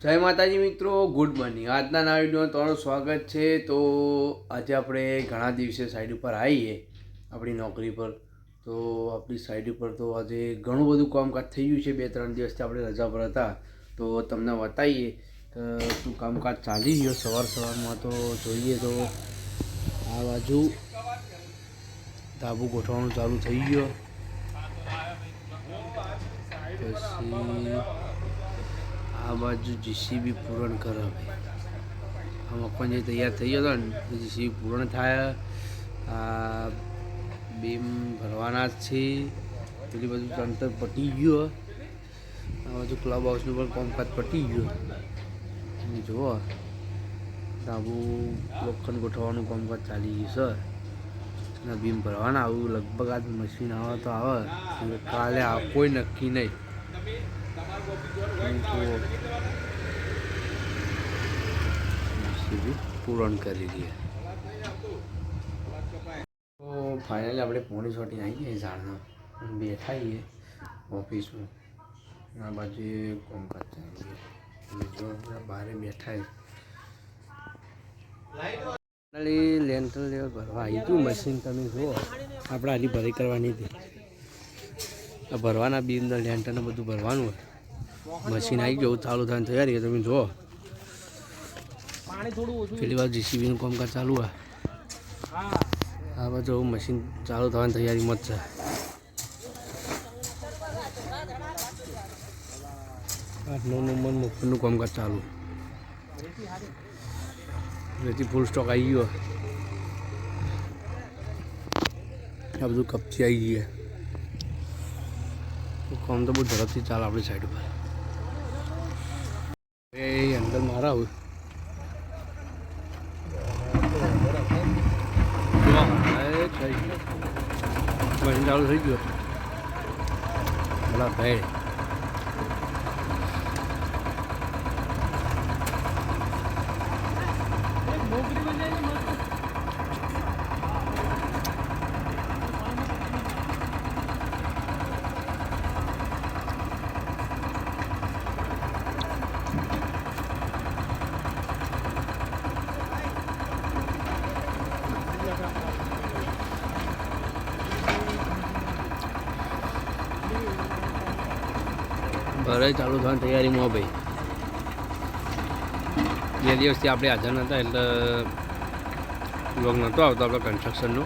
જય માતાજી મિત્રો, ગુડ મોર્નિંગ. આજના નવા વિડીયોમાં તમારું સ્વાગત છે. તો આજે આપણે ઘણા દિવસે સાઈડ ઉપર આવીએ, આપણી નોકરી પર. તો આપણી સાઈડ ઉપર તો આજે ઘણું બધું કામકાજ થઈ ગયું છે. બે ત્રણ દિવસથી આપણે રજા પર હતા. તો તમને બતાવીએ કે શું કામકાજ ચાલી ગયો સવાર સવારમાં તો જોઈએ તો આ બાજુ ધાબુ ગોઠવવાનું ચાલુ થઈ ગયો. પછી આ બાજુ જીસીબી પૂરણ કરાવે. આ મકાન જે તૈયાર થઈ ગયો હતો ને જીસીબી પૂરણ થાય. આ બીમ ભરવાના જ છે. પેલી બાજુ તંત્ર પટી ગયો. આ બાજુ ક્લબ હાઉસનું પણ કામકાજ પટી ગયું. જુઓ ધાબુ લોખંડ ગોઠવવાનું કામકાજ ચાલી ગયું છે. અને બીમ ભરવાના આવું લગભગ આજ મશીન આવે તો આવે. કાલે કોઈ નક્કી નહીં. પૂરણ કરી દઈએ. તો ફાઇનલી આપણે પોણી સોટી આવી ગઈ ઝાડના બેઠા છીએ ઓફિસમાં. આ બાજુ કોમ જો બહાર બેઠા ફાઇનલી લેન્ટર લેવલ ભરવા આવી ગયું મશીન તમે જુઓ. આપણે આની ભરી કરવાની હતી. ભરવાના બી અંદર લેન્ટરને બધું ભરવાનું હોય. મશીન આવી ગયું ચાલુ થવાની તૈયારી તમે જુઓ. પેલી વાર જીસીબીનું કામકાજ ચાલુ હોય. આ બાજુ મશીન ચાલુ થવાની તૈયારીમાં જ છે. આઠ નવ નંબર મફતનું કામકાજ ચાલુ. રેતી ફૂલ સ્ટોક આવી ગયો આ બધું કપચી આવી તો કામ તો બહુ ઝડપથી ચાલે આપણી સાઈડ ઉપર. એ અંદર મારા આવું. ચાલુ થઈ ગયો. ભલા ભાઈ. ભરાઈ ચાલુ થવાની તૈયારીમાં ભાઈ. બે દિવસથી આપણે હાજર નહોતા એટલે બ્લોગ નહોતો આવતો આપણે કન્સ્ટ્રક્શનનો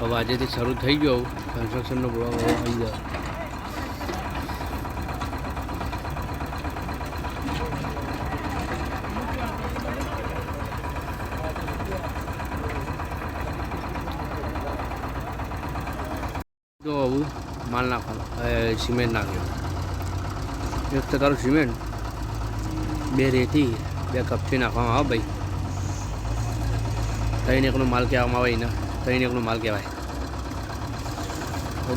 હવે આજેથી શરૂ થઈ ગયો કન્સ્ટ્રક્શનનો બ્લોગ આવી ગયો. તો આવું માલ નાખવાનો સિમેન્ટ નાખ્યો. એક ટકાનું સિમેન્ટ, બે રેતી, બે કપચી નાખવામાં આવે ભાઈ. ત્રણ એકનો માલ કહેવામાં આવે એને, ત્રણ એકનો માલ કહેવાય.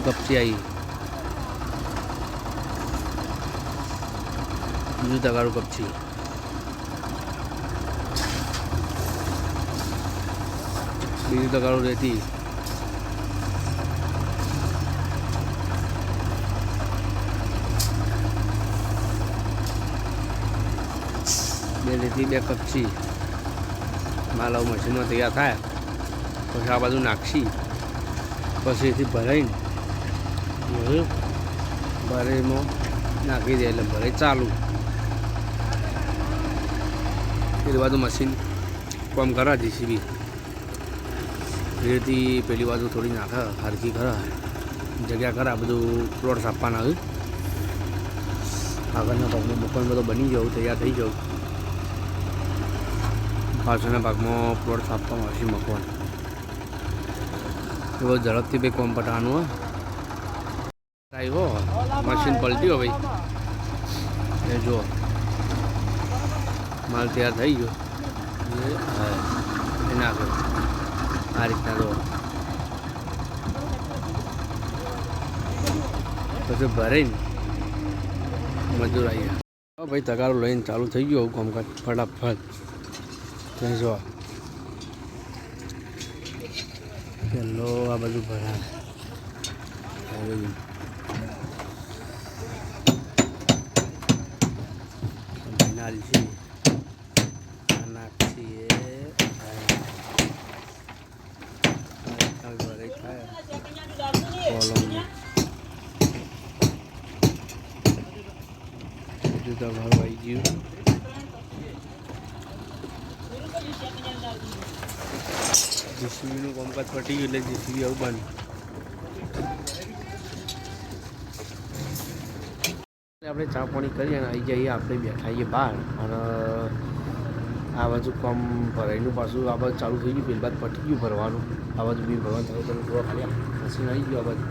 કપચી આવી. બીજું તગારું કપચી. બીજું તગારું રેતી. બે લીધી બે કપચી. માલ મશીનમાં તૈયાર થાય. પછી આ બાજુ નાખશી. પછી એથી ભરાઈને ભરાઈમાં નાખી દે એટલે ભરાઈ ચાલુ. એ બાજુ મશીન કામ કરા જીસીબી. એથી પેલી બાજુ થોડી નાખે હરકી કરા. જગ્યા કરા બધું પ્લોટ સાપવાના આવ્યું આગળના ભાગનું મકાન બધો બની જવું તૈયાર થઈ જવું પાછળના ભાગમાં પ્લોટ કાપવામાં આવશે મકવાન એ બહુ ઝડપથી ભાઈ કોમ પટાવાનું હો. આવ્યો મશીન પલટ્યો ભાઈ. એ જુઓ. માલ તૈયાર થઈ ગયો. એ હા, નાખ્યો આ રીતના જુઓ. પછી ભરાઈને મજૂર આવી ગયા ભાઈ તગારો લઈને ચાલુ થઈ ગયો કામકાજ. ફટાફટ. ત્યાં જો પેલો આ બધું ભરા હાલશી આ નાખશી એ ભરાઈ થાય કોલમની બધું તમારું આવી ગયું. જીસીબીનું કામકાજ પટી ગયું એટલે જીસીબી આવું બંધ. આપણે ચા પાણી કરીએ અને આવી જઈએ, આપણે બેઠા આવીએ બહાર. અને આ બાજુ કામ ભરાઈનું પાછું આ બાજુ ચાલુ થઈ ગયું, પેલી બાદ પટી ગયું ભરવાનું. આ બાજુ બી ભરવાનું, ચાલુ તમે જોવા ખાલી મશીન આવી ગયું આ બાજુ.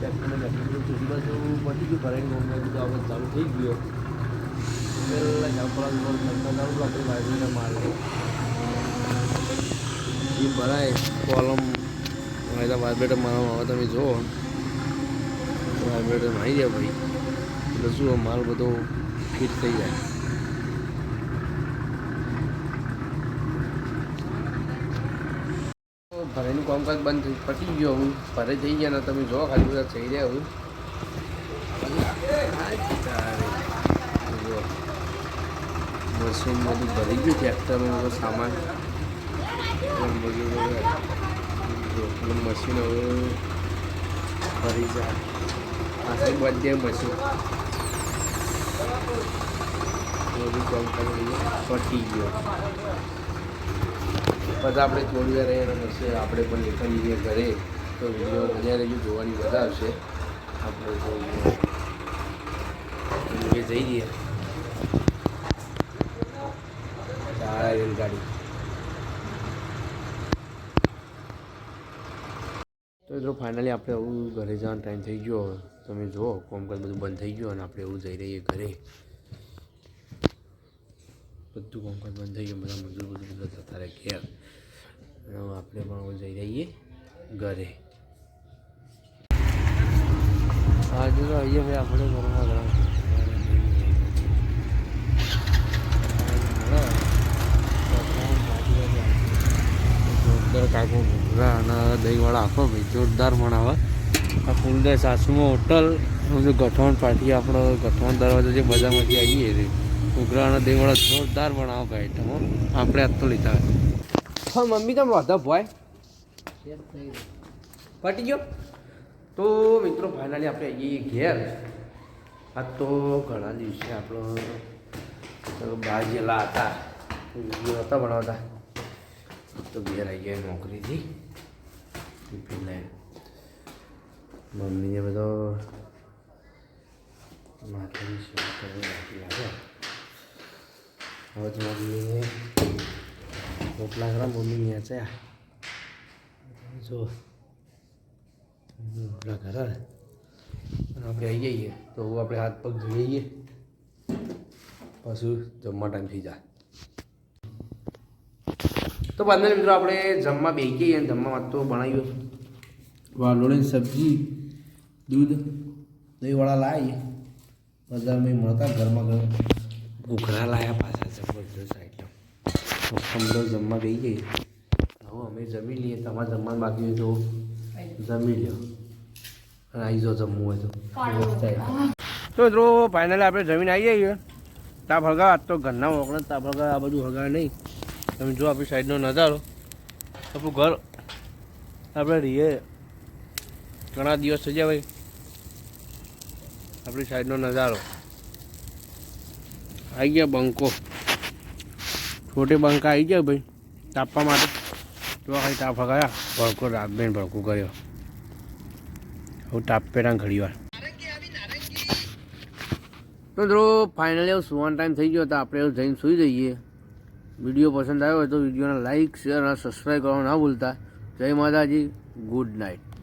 બેઠી ગયું પેલી બાજુ પટી ગયું ભરાઈનું આ બાજુ ચાલુ થઈ ગયું. પહેલાં ઝાપડા ચાલુ આપણે વાયરીને મારે એ ભરાય કોલમ તો વાઇબ્રેટર મારવામાં આવે તમે જુઓ વાઇબ્રેટર મારી જાય ભાઈ એટલે શું માલ બધો ફિટ થઈ જાય ભરાઈનું કામકાજ બંધ પતી ગયો. હું ભરે થઈ ગયા ને તમે જો ખાલી બધા થઈ રહ્યા હું જુઓ. મશીન બધું ભરી ગયું ટ્રેક્ટરનો બધો સામાન બધું મશીન હવે ભરી જાય. પાછળ બધે મશીન બધું કામકાજ અહીંયા પતી ગયો. પછી આપણે થોડી રહીએ અને પછી આપણે પણ નીકળી જઈએ ઘરે તો વીડિયો મજા રહી જોવાની મજા આવશે. આપણે જોઈએ જઈ જઈએ. રેલગાડી. તો મિત્રો ફાઇનલી આપણે એવું ઘરે જવાનો ટાઈમ થઈ ગયો. તમે જુઓ કોમકાજ બધું બંધ થઈ ગયું અને આપણે એવું જઈ રહીએ ઘરે. બધું કોમકાજ બંધ થઈ ગયું. બધા મજૂર બધું બધા જતા રહે ઘેર. આપણે પણ એવું જઈ રહીએ ઘરે. હા જો, આવીએ ભાઈ, આપણે ઘરમાં ઘણા. જોરદાર કાકો ઘૂઘરા અને દહીંવાળા આખો ભાઈ, જોરદાર મણાવે આ ફૂલદે સાસુમાં હોટલ જો ગઠવાણ પાર્ટી, આપણો ગઠવાણ દરવાજો જે બજારમાંથી આવીએ છે ઘૂઘરા અને દહીંવાળા જોરદાર બનાવો ભાઈ આઈટમ આપણે આજ તો લીધા હા, મમ્મી તમે વધા ભાઈ? પટી ગયો. તો મિત્રો ફાઇનલી આપણે આવીએ ઘેર. આ તો ઘણા દિવસે આપણો ગયેલા હતા. વીડિયો હતા બનાવતા. તો ઘેર આવી ગયા નોકરીથી. ટિફિન લઈને મમ્મીને બધો માથાની સેવા કરી નાખી લાગે. હવે તો મમ્મીએ રોટલા ખરા મમ્મી નેચ્યા જો, રોટલા ખરા આપણે આવી જઈએ. તો આપણે હાથ પગ ધોઈ જઈએ પાછું જમવા ટાઈમ થઈ જાય. તો પંદર મિત્રો આપણે જમવા બેસી જઈએ અને જમવામાં તો બનાવ્યું વાલોળીની સબ્જી દૂધ દહીંવાળા લાવીએ. બજારમાં મળતા ઘરમાં ઘર ઘૂઘરા લાવ્યા પાછા જબરદસ્ત આઈટમ. સમજો જમવા બેસી જઈએ હવે અમે જમી લઈએ. તમારે જમવાનું બાકી હોય તો જમી લ્યો. અને આવી જાઓ જમવું હોય તો. તો મિત્રો ફાઇનલી આપણે જમીન આવી જઈએ તા ભળગા તો ઘરના મોકલે તા ભળગા આ બધું હળગા નહીં. તમે જો આપણી સાઈડનો નજારો, આપણું ઘર, આપણે રહીએ. ઘણા દિવસ થઈ જાય ભાઈ, આપણી સાઈડનો નજારો. આવી ગયા બંકો. છોટે બંકા આવી ગયા ભાઈ, તાપવા માટે. જોવા ખાલી તાપ ગયા ભડકો રાતબેન ભડકો કર્યો. હું તાપ પેરા ઘડી વાર. તો ફાઇનલી હવે સુવાનો ટાઈમ થઈ ગયો તો આપણે જઈને સૂઈ જઈએ. વીડિયો પસંદ આવ્યો હોય તો વિડીયોને લાઇક શેર અને સબસ્ક્રાઈબ કરવાનું ના ભૂલતા. જય માતાજી, ગુડ નાઇટ.